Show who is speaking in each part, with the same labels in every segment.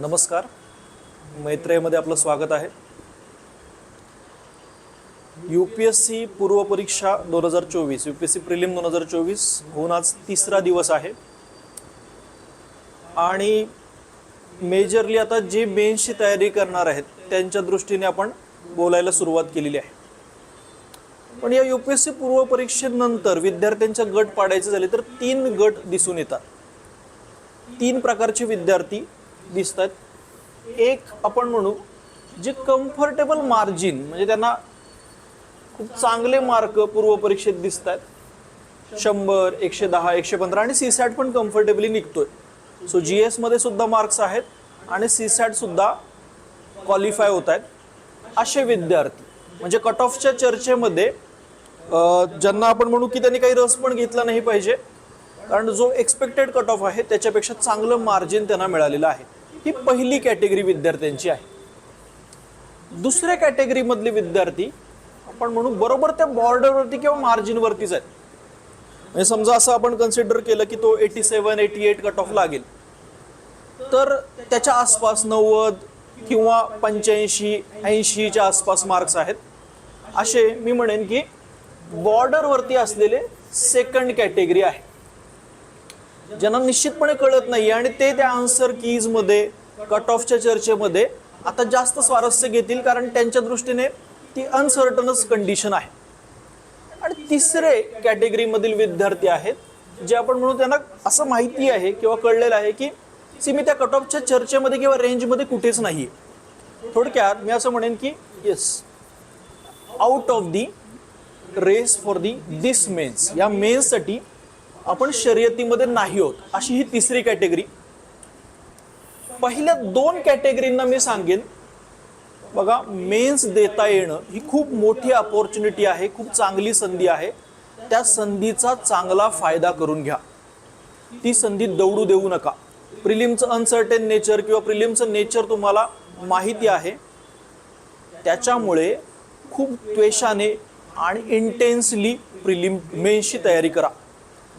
Speaker 1: नमस्कार. मैत्रेमध्ये आपलं स्वागत आहे. यू पी एस सी पूर्वपरीक्षा दोन हजार चोवीस U P S C prelim दोन हजार चोवीस होऊन आज तिसरा दिवस आहे. आणि मेजरली आता जे मेन्सची तयारी करणार आहेत त्यांच्या दृष्टीने आपण बोलायला सुरुवात केलेली आहे. पण या यू पी एस सी पूर्वपरीक्षेनंतर विद्यार्थ्यांच्या गट पाडायचे झाले तर तीन गट दिसून येतात. तीन प्रकारचे विद्यार्थी दिसत आहेत एक आपण म्हणू जे कम्फर्टेबल मार्जिन म्हणजे त्यांना खूप चांगले मार्क पूर्वपरीक्षेत दिसत आहेत शंभर एकशे दहा एकशे पंधरा आणि सी सॅट पण कम्फर्टेबली निघतोय. सो जी एसमध्ये सुद्धा मार्क्स आहेत आणि सी सॅट सुद्धा क्वालिफाय होत आहेत असे विद्यार्थी. म्हणजे कट ऑफच्या चर्चेमध्ये ज्यांना आपण म्हणू की त्यांनी काही रस पण घेतला नाही पाहिजे कारण जो एक्सपेक्टेड कट ऑफ आहे त्याच्यापेक्षा चांगलं मार्जिन त्यांना मिळालेलं आहे. ही पहिली कॅटेगरी विद्यार्थ्यांची आहे. दुसऱ्या कॅटेगरीमधले विद्यार्थी आपण म्हणू बरोबर त्या बॉर्डरवरती किंवा मार्जिनवरतीच आहेत. म्हणजे समजा असं आपण कन्सिडर केलं की तो eighty seven eighty eight cut off लागेल. तर त्याच्या आसपास नव्वद किंवा पंच्याऐंशी ऐंशीच्या आसपास मार्क्स आहेत. असे मी म्हणेन की बॉर्डरवरती असलेले सेकंड कॅटेगरी आहे. ज्यांना निश्चितपणे कळत नाही आणि ते त्या आन्सर कीजमध्ये कट ऑफच्या चर्चेमध्ये आता जास्त स्वारस्य घेतील कारण त्यांच्या दृष्टीने ती अनसर्टनच कंडिशन आहे. आणि तिसरे कॅटेगरीमधील विद्यार्थी आहेत जे आपण म्हणू त्यांना असं माहिती आहे किंवा कळलेलं आहे की सी मी त्या कट ऑफच्या चर्चेमध्ये किंवा रेंजमध्ये कुठेच नाही आहे थोडक्यात मी असं म्हणेन की yes out of the race for the this mains या मेन्ससाठी आपण शर्यतीमध्ये नाही होत अशी ही तिसरी कॅटेगरी पहिल्या दोन कॅटेगरींना मी सांगेन बघा मेन्स देता येणं ही खूप मोठी अपॉर्च्युनिटी आहे खूप चांगली संधी आहे. त्या संधीचा चांगला फायदा करून घ्या. ती संधी दौडू देऊ नका. प्रिलिमचं अनसर्टेन नेचर किंवा प्रिलिमचं नेचर तुम्हाला माहिती आहे. त्याच्यामुळे खूप त्वेषाने आणि इंटेन्सली प्रिलिम मेन्सची तयारी करा.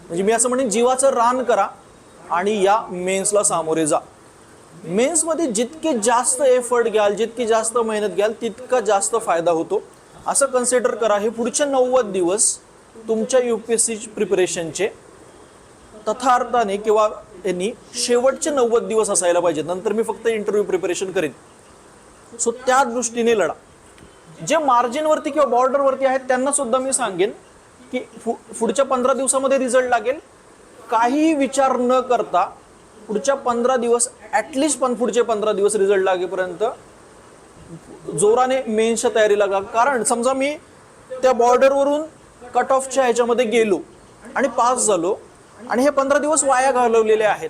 Speaker 1: म्हणजे मी असं म्हणेन जीवाचं रान करा आणि या मेन्सला सामोरे जा. मेन्समध्ये जितके जास्त एफर्ट घ्याल जितकी जास्त मेहनत घ्याल तितका जास्त फायदा होतो. असं कन्सिडर करा हे पुढचे नव्वद दिवस तुमच्या यू पी एस सी प्रिपरेशनचे तथार्थाने किंवा यांनी शेवटचे नव्वद दिवस असायला पाहिजेत. नंतर मी फक्त इंटरव्ह्यू प्रिपरेशन करेन. सो त्या दृष्टीने लढा. जे मार्जिनवरती किंवा बॉर्डरवरती आहेत त्यांना सुद्धा मी सांगेन की पुढच्या पंधरा दिवसामध्ये रिझल्ट लागेल. काहीही विचार न करता पुढच्या पंधरा दिवस ॲटलिस्ट पण पुढचे पंधरा दिवस रिझल्ट लागेपर्यंत जोराने मेन्सच्या तयारीला लागा. कारण समजा मी त्या बॉर्डरवरून कट ऑफच्या ह्याच्यामध्ये गेलो आणि पास झालो आणि हे पंधरा दिवस वाया घालवलेले आहेत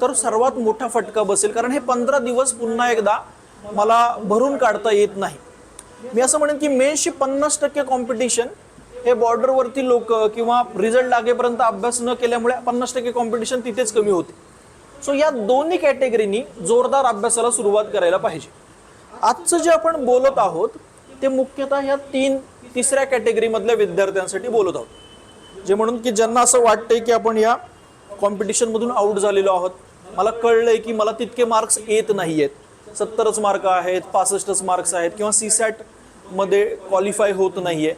Speaker 1: तर सर्वात मोठा फटका बसेल. कारण हे पंधरा दिवस पुन्हा एकदा मला भरून काढता येत नाही. मी असं म्हणेन की मेन्सची पन्नास टक्के कॉम्पिटिशन हे बॉर्डरवरती लोक किंवा रिझल्ट लागेपर्यंत अभ्यास न केल्यामुळे पन्नास टक्के कॉम्पिटिशन तिथेच कमी होते. सो या दोन्ही कॅटेगरीनी जोरदार अभ्यासाला सुरुवात करायला पाहिजे. आजचं जे आपण बोलत आहोत ते मुख्यतः ह्या तीन तिसऱ्या कॅटेगरीमधल्या विद्यार्थ्यांसाठी बोलत आहोत. जे म्हणून की ज्यांना असं वाटतंय की आपण या कॉम्पिटिशनमधून आऊट झालेलो आहोत. मला कळलंय की मला तितके मार्क्स येत नाही आहेत सत्तरच मार्क आहेत पासष्टच मार्क्स आहेत किंवा सी मध्ये क्वालिफाय होत नाहीये.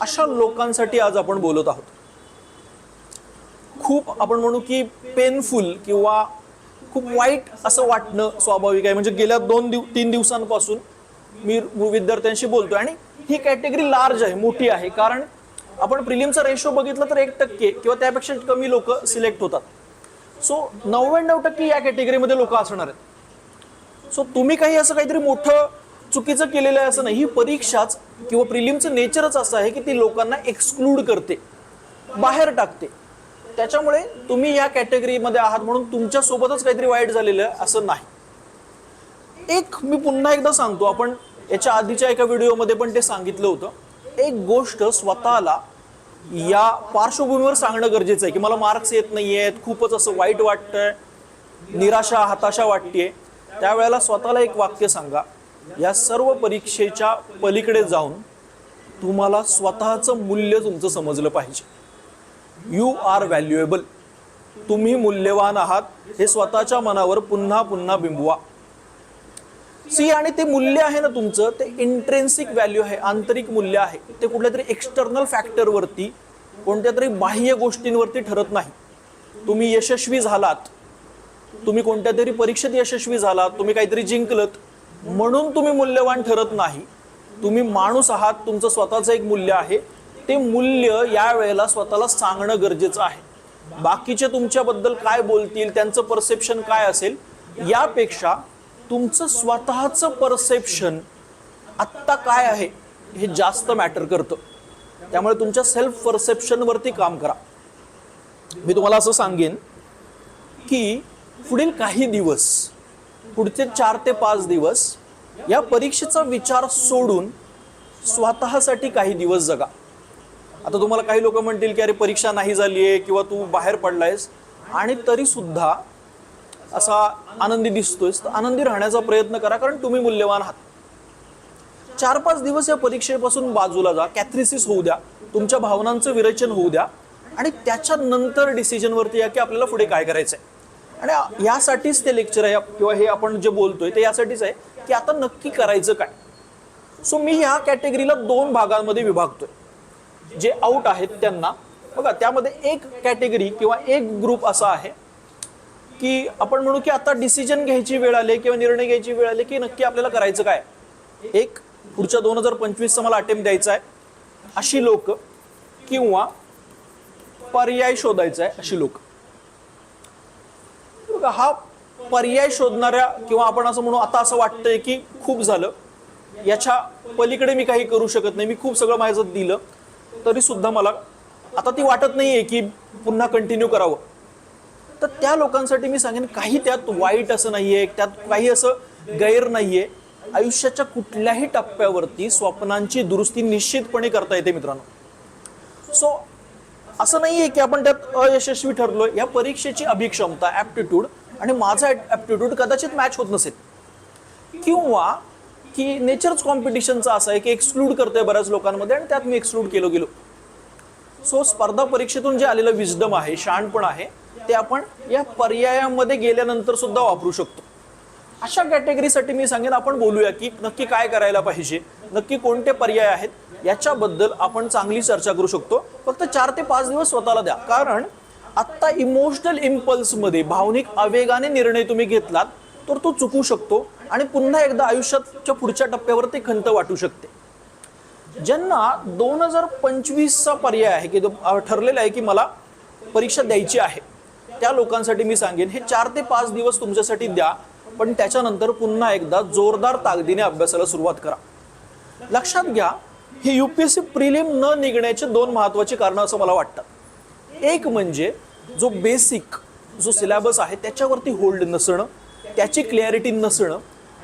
Speaker 1: अशा लोकांसाठी आज आपण बोलत आहोत. खूप आपण म्हणू की पेनफुल किंवा खूप वाईट असं वाटणं स्वाभाविक आहे. म्हणजे गेल्या दोन दिव तीन दिवसांपासून मी विद्यार्थ्यांशी बोलतोय आणि ही कॅटेगरी लार्ज आहे मोठी आहे. कारण आपण प्रिलिमचा रेशो बघितला तर एक टक्के किंवा त्यापेक्षा कमी लोक सिलेक्ट होतात. सो नव्याण्णव टक्के या कॅटेगरीमध्ये लोक असणार आहेत. सो तुम्ही काही असं काहीतरी मोठं चुकीचं केलेलं आहे असं नाही. ही परीक्षाच किंवा प्रिलिमचं नेचरच असं आहे की ती लोकांना एक्सक्लूड करते बाहेर टाकते. त्याच्यामुळे तुम्ही या कॅटेगरीमध्ये आहात म्हणून तुमच्या सोबतच काहीतरी वाईट झालेलं आहे असं नाही. एक मी पुन्हा एकदा सांगतो आपण याच्या आधीच्या एका व्हिडिओमध्ये पण ते सांगितलं होतं. एक गोष्ट स्वतःला या पार्श्वभूमीवर सांगणं गरजेचं आहे की मला मार्क्स येत नाही आहेत खूपच असं वाईट वाटतंय निराशा हताशा वाटतेय. त्यावेळेला स्वतःला एक वाक्य सांगा या सर्व परीक्षेच्या पलीकडे जाऊन तुम्हाला स्वतःचं मूल्य तुमचं समजलं पाहिजे. यू आर व्हॅल्युएबल तुम्ही मूल्यवान आहात हे स्वतःच्या मनावर पुन्हा पुन्हा बिंबवा. सी आणि ते मूल्य आहे ना तुमचं ते इंट्रेन्सिक व्हॅल्यू आहे आंतरिक मूल्य आहे. ते कुठल्या तरी एक्सटर्नल फॅक्टरवरती कोणत्या तरी बाह्य गोष्टींवरती ठरत नाही. तुम्ही यशस्वी झालात. तुम्ही कोणत्या तरी परीक्षेत यशस्वी झालात तुम्ही काहीतरी जिंकलत. म्हणून तुम्ही मूल्यवान ठरत नाही. तुम्ही माणूस आहात तुमचं स्वतःचं एक मूल्य आहे. ते मूल्य या वेळेला स्वतःला सांगणं गरजेचं आहे. बाकीचे तुमच्याबद्दल काय बोलतील त्यांचं परसेप्शन काय असेल यापेक्षा तुमचं स्वतःचं परसेप्शन आत्ता काय आहे हे जास्त मॅटर करतं. त्यामुळे तुमच्या सेल्फ परसेप्शनवरती काम करा. मी तुम्हाला असं सांगेन की पुढील काही दिवस पुढचे चार ते पाच दिवस या परीक्षेचा विचार सोडून स्वतःसाठी काही दिवस जगा. आता तुम्हाला काही लोक म्हणतील की अरे परीक्षा नाही झाली आहे किंवा तू बाहेर पडलायस. आणि तरी सुद्धा असा आनंदी दिसतोयस. तर आनंदी राहण्याचा प्रयत्न करा कारण तुम्ही मूल्यवान आहात. चार पाच दिवस या परीक्षेपासून बाजूला जा. कॅथ्रिसिस होऊ द्या. तुमच्या भावनांचं विरेचन होऊ द्या. आणि त्याच्यानंतर डिसिजनवरती या की आपल्याला पुढे काय करायचं आहे आणि यासाठीच ते लेक्चर आहे किंवा हे आपण जे बोलतोय ते यासाठीच आहे की आता नक्की करायचं काय? सो मी ह्या कॅटेगरीला दोन भागांमध्ये विभागतोय. जे आउट आहेत त्यांना. बघा त्यामध्ये एक कॅटेगरी किंवा एक ग्रुप असा आहे की आपण म्हणू की आता डिसिजन घ्यायची वेळ आली किंवा निर्णय घ्यायची वेळ आली की नक्की आपल्याला करायचं काय? एक पुढच्या दोन हजार पंचवीसचा मला अटेम्प्ट द्यायचा आहे. अशी लोक किंवा पर्याय शोधायचा आहे अशी लोक. बघा हा पर्याय शोधणाऱ्या किंवा आपण असं म्हणू आता असं वाटतंय की खूप झालं. याच्या पलीकडे मी काही करू शकत नाही. मी खूप सगळं माझं दिलं. तरी सुद्धा मला आता ती वाटत नाहीये की पुन्हा कंटिन्यू करावं. तर त्या लोकांसाठी मी सांगेन काही त्यात वाईट असं नाहीये त्यात काही असं गैर नाहीये. आयुष्याच्या कुठल्याही टप्प्यावरती स्वप्नांची दुरुस्ती निश्चितपणे करता येते मित्रांनो. सो असं नाही आहे की आपण त्यात अयशस्वी ठरलोय. या परीक्षेची अभिक्षमता ॲप्टिट्यूड आणि माझा ॲप्टिट्यूड कदाचित मॅच होत नसेल. किंवा की नेचरच कॉम्पिटिशनचा असं आहे की एक्सक्लूड करतोय बऱ्याच लोकांमध्ये आणि त्यात मी एक्सक्लूड केलो गेलो. सो स्पर्धा परीक्षेतून जे आलेलं विजडम आहे शाणपण आहे ते आपण या पर्यायामध्ये गेल्यानंतर सुद्धा वापरू शकतो. अशा कॅटेगरीसाठी मी सांगेन आपण बोलूया की नक्की काय करायला पाहिजे नक्की कोणते पर्याय आहेत याच्याबद्दल आपण चांगली चर्चा करू शकतो. फक्त चार ते पाच दिवस स्वतःला द्या. कारण आत्ता इमोशनल इम्पल्समध्ये भावनिक आवेगाने निर्णय तुम्ही घेतलात तर तो चुकू शकतो आणि पुन्हा एकदा आयुष्याच्या पुढच्या टप्प्यावर ते खंत वाटू शकते. ज्यांना दोन हजार पंचवीसचा पर्याय आहे की ठरलेला आहे की मला परीक्षा द्यायची आहे त्या लोकांसाठी मी सांगेन हे चार ते पाच दिवस तुमच्यासाठी द्या पण त्याच्यानंतर पुन्हा एकदा जोरदार ताकदीने अभ्यासाला सुरुवात करा. लक्षात घ्या हे सी प्रिलिम न निघण्याचे दोन महत्त्वाची कारणं असं मला वाटतं. एक म्हणजे जो बेसिक जो सिलेबस आहे त्याच्यावरती होल्ड नसणं त्याची क्लॅरिटी नसणं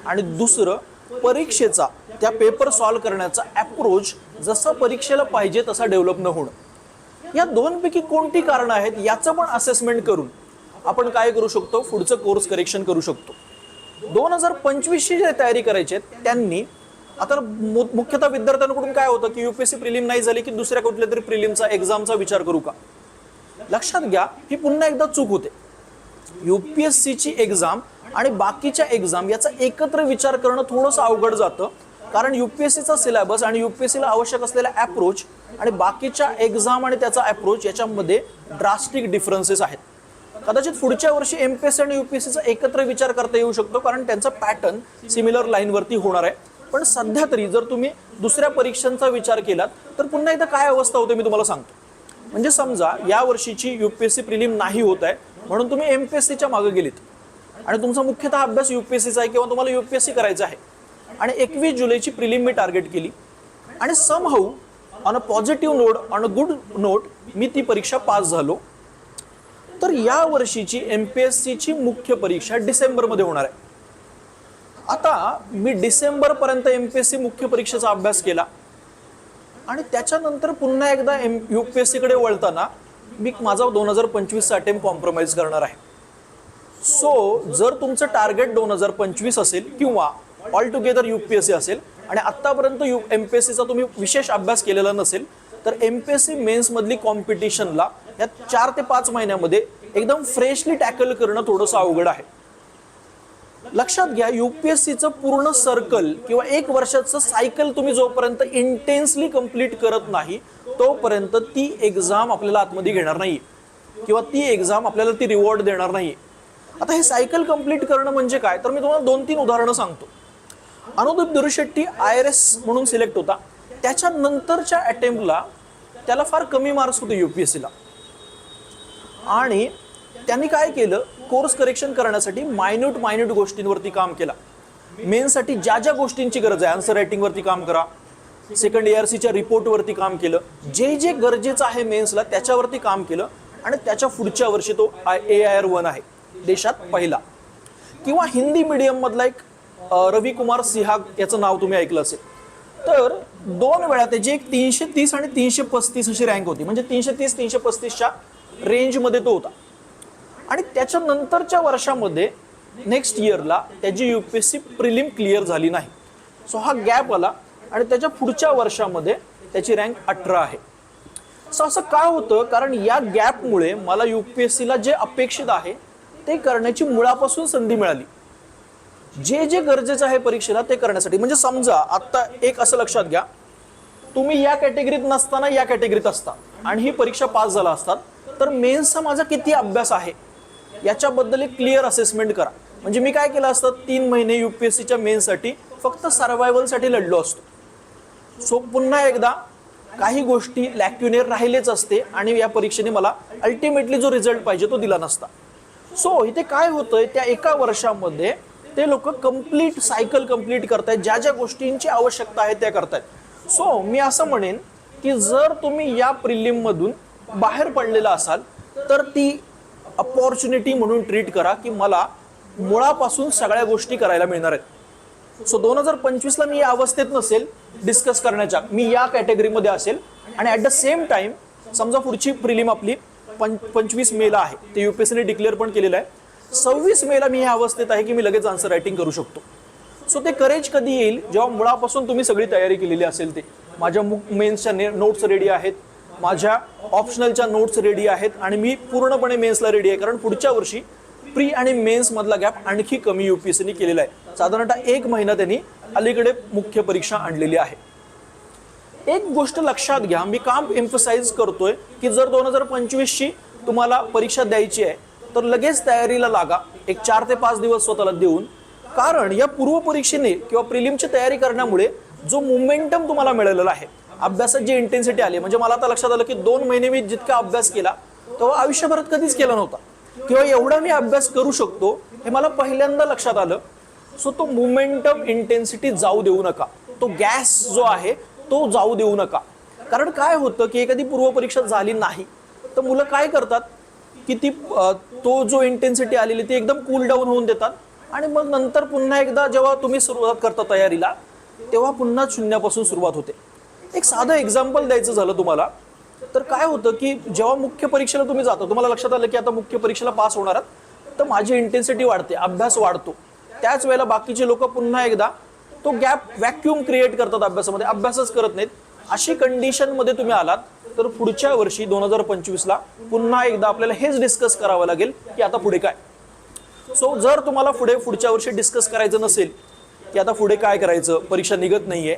Speaker 1: आणि दुसरं परीक्षेचा त्या पेपर सॉल्व करण्याचा अप्रोच जसा परीक्षेला पाहिजे तसा डेव्हलप न होणं. या दोनपैकी कोणती कारणं आहेत याचं पण असेसमेंट करून आपण काय करू शकतो? पुढचं कोर्स करेक्शन करू शकतो. दोन हजार पंचवीसची जे तयारी करायची आहे त्यांनी आता मुख्यतः विद्यार्थ्यांकडून काय होतं की युपीएससी प्रिलिम नाही झाली की दुसऱ्या कुठल्या तरी प्रिलिमचा एक्झामचा विचार करू का? लक्षात घ्या ही पुन्हा एकदा चूक होते. युपीएससीची एक्झाम आणि बाकीच्या एक्झाम याचा एकत्र विचार करणं थोडंसं अवघड जातं. कारण युपीएससीचा सिलेबस आणि युपीएससीला आवश्यक असलेला अप्रोच आणि बाकीच्या एक्झाम आणि त्याचा अप्रोच याच्यामध्ये ड्रास्टिक डिफरन्सेस आहेत. कदाचित पुढच्या वर्षी एमपीएससी आणि युपीएससीचा एकत्र विचार करता येऊ शकतो कारण त्यांचा पॅटर्न सिमिलर लाईनवरती होणार आहे. पण सध्या तरी जर तुम्ही दुसऱ्या परीक्षांचा विचार केलात तर पुन्हा एकदा काय अवस्था होते मी तुम्हाला सांगतो. म्हणजे समजा या वर्षीची युपीएससी प्रिलिम नाही होत आहे म्हणून तुम्ही एमपीएससीच्या मागे गेलीत. आणि तुमचा मुख्यतः अभ्यास युपीएससीचा आहे किंवा तुम्हाला युपीएससी करायचा आहे. आणि एकवीस जुलैची प्रिलिम मी टार्गेट केली. आणि somehow on a positive note on a good note मी ती परीक्षा पास झालो. तर या वर्षीची एम पी एस सीची मुख्य परीक्षा डिसेंबरमध्ये होणार आहे. आता मी डिसेंबरपर्यंत एम पी एस सी मुख्य परीक्षेचा अभ्यास केला. आणि त्याच्यानंतर पुन्हा एकदा एम यू पी एस सीकडे वळताना मी माझा दोन हजार पंचवीसचा अटेम्प्ट कॉम्प्रोमाइज करणार आहे. सो जर तुमचं टार्गेट दोन हजार पंचवीस असेल किंवा all together U P S C असेल आणि आत्तापर्यंत यू एम पी एस सीचा तुम्ही विशेष अभ्यास केलेला नसेल तर एम पी एस सी मेन्समधली कॉम्पिटिशनला या चार ते पाच महिन्यामध्ये एकदम फ्रेशली टॅकल करणं थोडंसं अवघड आहे. लक्षात घ्या युपीएससीचं पूर्ण सर्कल किंवा एक वर्षाचं सायकल तुम्ही जोपर्यंत इंटेन्सली कंप्लीट करत नाही तोपर्यंत ती एक्झाम आपल्याला आतमध्ये घेणार नाही. किंवा ती एक्झाम आपल्याला ती रिवॉर्ड देणार नाही. आता हे सायकल कंप्लीट करणं म्हणजे काय? तर मी तुम्हाला दोन तीन उदाहरणं सांगतो. Anudeep Durishetti I R S म्हणून सिलेक्ट होता. त्याच्या नंतरच्या अटेम्प्टला त्याला फार कमी मार्क्स होते युपीएससीला आणि त्यांनी काय केलं? कोर्स करेक्शन करण्यासाठी मायन्यूट मायन्यूट गोष्टींवरती काम केला. मेनसाठी ज्या ज्या गोष्टींची गरज आहे आन्सर रायटिंगवरती काम करा. सेकंड ए आर सीच्या रिपोर्टवरती काम केलं. जे जे गरजेचं आहे मेन्सला त्याच्यावरती काम केलं. आणि त्याच्या पुढच्या वर्षी तो I A I R one आहे. देशात पहिला. किंवा हिंदी मीडियममधला एक रवी कुमार सिहाग याचं नाव तुम्ही ऐकलं असेल. तर दोन वेळा त्याची एक तीनशे तीस आणि तीनशे पस्तीस अशी रँक होती. म्हणजे तीनशे तीस तीनशे पस्तीसच्या रेंजमध्ये तो होता. आणि त्याच्यानंतरच्या वर्षामध्ये नेक्स्ट इयरला त्याची U P S C prelim clear झाली नाही. सो हा गॅप आला आणि त्याच्या पुढच्या वर्षामध्ये त्याची रँक अठरा आहे. सो असं का होतं? कारण या गॅपमुळे मला यू पी एस सीला जे अपेक्षित आहे ते करण्याची मुळापासून संधी मिळाली. जे जे गरजेचं आहे परीक्षेला ते करण्यासाठी. म्हणजे समजा आत्ता एक असं लक्षात घ्या. तुम्ही या कॅटेगरीत नसताना या कॅटेगरीत असता. आणि ही परीक्षा पास झाला असतात तर मेन्सचा माझा किती अभ्यास आहे? याच्याबद्दल एक क्लिअर असेसमेंट करा. म्हणजे मी काय केलं असतं? तीन महिने यू पी एस सीच्या मेनसाठी फक्त सर्वायवलसाठी लढलो असतो. सो पुन्हा एकदा काही गोष्टी लॅक्युनेर राहिलेच असते आणि या परीक्षेने मला अल्टिमेटली जो रिझल्ट पाहिजे तो दिला नसता. सो इथे काय होतंय? त्या एका वर्षामध्ये ते लोक कंप्लीट सायकल कंप्लीट करतायत. ज्या ज्या गोष्टींची आवश्यकता आहे त्या करतायत. सो मी असं म्हणेन की जर तुम्ही या प्रिलिममधून बाहेर पडलेला असाल तर ती अपॉर्च्युनिटी म्हणून ट्रीट करा की मला मुळापासून सगळ्या गोष्टी करायला मिळणार आहेत. सो दोन हजार पंचवीसला मी या अवस्थेत नसेल डिस्कस करण्याच्या. मी या कॅटेगरीमध्ये असेल. आणि ॲट द सेम टाइम समजा पुढची प्रिलिम आपली पं पंचवीस मेला आहे. ते यू पी एस सीने डिक्लेअर पण केलेलं आहे. सव्वीस मेला मी या अवस्थेत आहे की मी लगेच आन्सर रायटिंग करू शकतो. सो ते करेज कधी येईल? जेव्हा मुळापासून तुम्ही सगळी तयारी केलेली असेल ते. माझ्या मेन्सच्या नोट्स रेडी आहेत. माझ्या ऑप्शनलच्या नोट्स रेडी आहेत आणि मी पूर्णपणे मेन्सला रेडी आहे. कारण पुढच्या वर्षी प्री आणि मेन्स मधला गॅप आणखी कमी युपीएससीने केलेला आहे. साधारणतः एक महिना त्यांनी अलीकडे मुख्य परीक्षा आणलेली आहे. एक गोष्ट लक्षात घ्या. मी काम एम्फसाइज करतोय की जर दोन हजार पंचवीसची तुम्हाला परीक्षा द्यायची आहे तर लगेच तयारीला लागा. एक चार ते पाच दिवस स्वतःला देऊन. कारण या पूर्व परीक्षेने किंवा प्रिलिमची तयारी करण्यामुळे जो मोमेंटम तुम्हाला मिळालेला आहे अभ्यासात जी इंटेन्सिटी आली म्हणजे मला आता लक्षात आलं की दोन महिने मी जितका अभ्यास केला तेव्हा आयुष्यभरात कधीच केला नव्हता. किंवा एवढा मी अभ्यास करू शकतो हे मला पहिल्यांदा लक्षात आलं. सो तो मुमेंटम इंटेन्सिटी जाऊ देऊ नका. तो गॅस जो आहे तो जाऊ देऊ नका. कारण काय होतं की एखादी पूर्वपरीक्षा झाली नाही तर मुलं काय करतात? की ती तो जो इंटेन्सिटी आलेली ती एकदम कूल डाऊन होऊन देतात. आणि मग नंतर पुन्हा एकदा जेव्हा तुम्ही सुरुवात करता तयारीला तेव्हा पुन्हा शून्यापासून सुरुवात होते. एक साधं एक्झाम्पल द्यायचं झालं तुम्हाला तर काय होतं की जेव्हा मुख्य परीक्षेला तुम्ही जाता तुम्हाला लक्षात आलं की आता मुख्य परीक्षेला पास होणार आहात तर माझी इंटेन्सिटी वाढते अभ्यास वाढतो. त्याच वेळेला बाकीचे लोक पुन्हा एकदा तो गॅप व्हॅक्युम क्रिएट करतात अभ्यासामध्ये अभ्यासच करत नाहीत. अशी कंडिशनमध्ये तुम्ही आलात तर पुढच्या वर्षी दोन हजार पंचवीसला पुन्हा एकदा आपल्याला हेच डिस्कस करावं लागेल की आता पुढे काय. सो जर तुम्हाला पुढे पुढच्या वर्षी डिस्कस करायचं नसेल की आता पुढे काय करायचं परीक्षा निघत नाहीये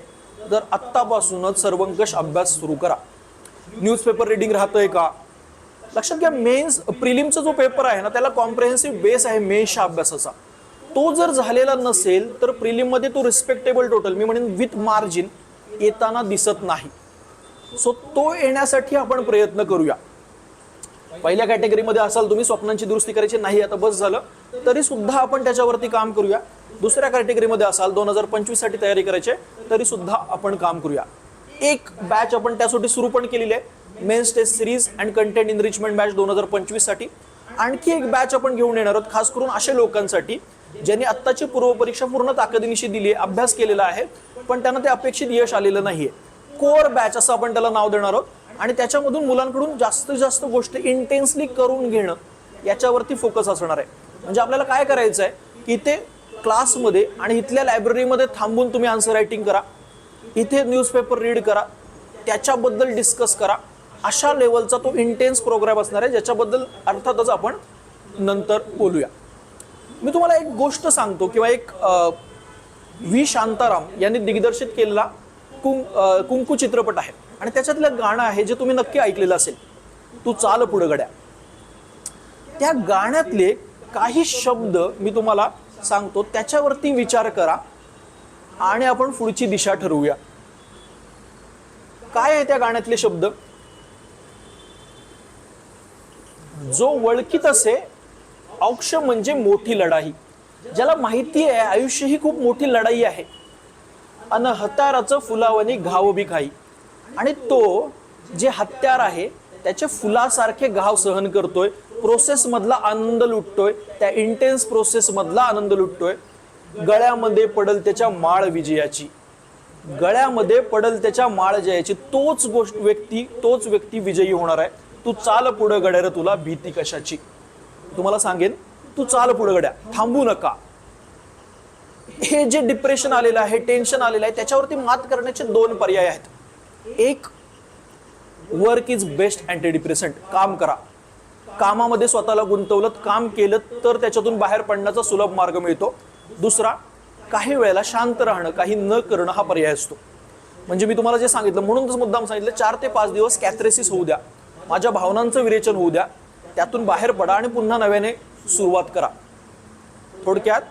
Speaker 1: तर आत्तापासूनच सर्वंकष अभ्यास सुरू करा. न्यूजपेपर रिडिंग राहतंय का? लक्षात घ्या मेन्स प्रिलिमचा जो पेपर आहे ना त्याला कॉम्प्रेहेन्सिव्ह बेस आहे मेन्सच्या अभ्यासाचा. तो जर झालेला नसेल तर प्रिलिममध्ये तो रिस्पेक्टेबल टोटल मी म्हणेन विथ मार्जिन येताना दिसत नाही. सो तो येण्यासाठी आपण प्रयत्न करूया. पहिल्या कॅटेगरीमध्ये असाल तुम्ही स्वप्नांची दुरुस्ती करायची नाही आता बस झालं तरी सुद्धा आपण त्याच्यावरती काम करूया. दुसऱ्या कॅटेगरीमध्ये असाल दोन हजार पंचवीससाठी तयारी करायची तरी सुद्धा आपण काम करूया. एक बॅच आपण त्यासाठी सुरू पण केलेली आहे. Mains test series and content enrichment batch दोन हजार पंचवीससाठी आणखी एक बॅच आपण घेऊन येणार आहोत खास करून अशा लोकांसाठी ज्यांनी आत्ताची पूर्वपरीक्षा पूर्ण ताकदीनिशी दिली आहे अभ्यास केलेला आहे पण त्यांना ते अपेक्षित यश आलेलं नाहीये. कोर बॅच असं आपण त्याला नाव देणार आहोत. आणि त्याच्यामधून मुलांकडून जास्तीत जास्त गोष्ट इंटेन्सली करून घेणं याच्यावरती फोकस असणार आहे. म्हणजे आपल्याला काय करायचं आहे की ते क्लासमध्ये आणि इथल्या लायब्ररीमध्ये थांबून तुम्ही आन्सर रायटिंग करा. इथे न्यूजपेपर रीड करा. त्याच्याबद्दल डिस्कस करा. अशा लेवलचा तो इंटेन्स प्रोग्राम असणार आहे ज्याच्याबद्दल अर्थातच आपण नंतर बोलूया. मी तुम्हाला एक गोष्ट सांगतो किंवा एक व्ही. शांताराम यांनी दिग्दर्शित केलेला कुं कुंकू चित्रपट आहे. आणि त्याच्यातलं गाणं आहे जे तुम्ही नक्की ऐकलेलं असेल. तू चाल पुढं गड्या. त्या गाण्यातले काही शब्द मी तुम्हाला सांगतो. त्याच्यावरती विचार करा. आणि आपण पुढची दिशा ठरवूया. काय आहे त्या गाण्यातले शब्द? जो वळखीत असे औक्ष म्हणजे मोठी लढाई. ज्याला माहिती आहे आयुष्य ही खूप मोठी लढाई आहे. अन हत्याराचं फुलावणी घाव बी खाई आणि तो जे हत्यार आहे त्याचे फुलासारखे घाव सहन करतोय. प्रोसेस मधला आनंद लुटतोय. त्या इंटेन्स प्रोसेस मधला आनंद लुटतोय. गळ्यामध्ये पडल त्याच्या माळ विजयाची. गळ्यामध्ये पडल त्याच्या माळ जयाची. तोच गोष्ट व्यक्ती तोच व्यक्ती विजयी होणार आहे. तू चाल पुढं गड्या रे तुला भीती कशाची? तुम्हाला सांगेन तू चाल पुढं गड्या. थांबू नका. हे जे डिप्रेशन आलेलं आहे टेन्शन आलेलं आहे त्याच्यावरती मात करण्याचे दोन पर्याय आहेत. एक work is best antidepressant काम करा. कामामध्ये स्वतःला गुंतवलं काम केलं तर त्याच्यातून बाहेर पडण्याचा सुलभ मार्ग मिळतो. दुसरा काही वेळेला शांत राहणं काही न करणं हा पर्याय असतो. म्हणजे मी तुम्हाला जे सांगितलं म्हणूनच मुद्दाम सांगितलं चार ते पाच दिवस कॅथरेसिस होऊ द्या माझ्या भावनांचं विरेचन होऊ द्या त्यातून बाहेर पडा आणि पुन्हा नव्याने सुरुवात करा. थोडक्यात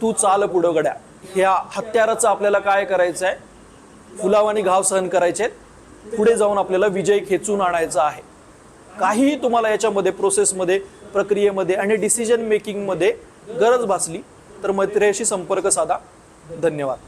Speaker 1: तू चाल पुढं गड्या. ह्या हत्याराचं आपल्याला काय करायचं आहे? फुलावानी घाव सहन करायचे पुढे जाऊन आपल्याला विजय खेचून आणायचा आहे. काहीही तुम्हाला याच्यामध्ये प्रोसेसमध्ये प्रक्रियेमध्ये आणि डिसिजन मेकिंगमध्ये गरज भासली तर मैत्र्याशी संपर्क साधा. धन्यवाद.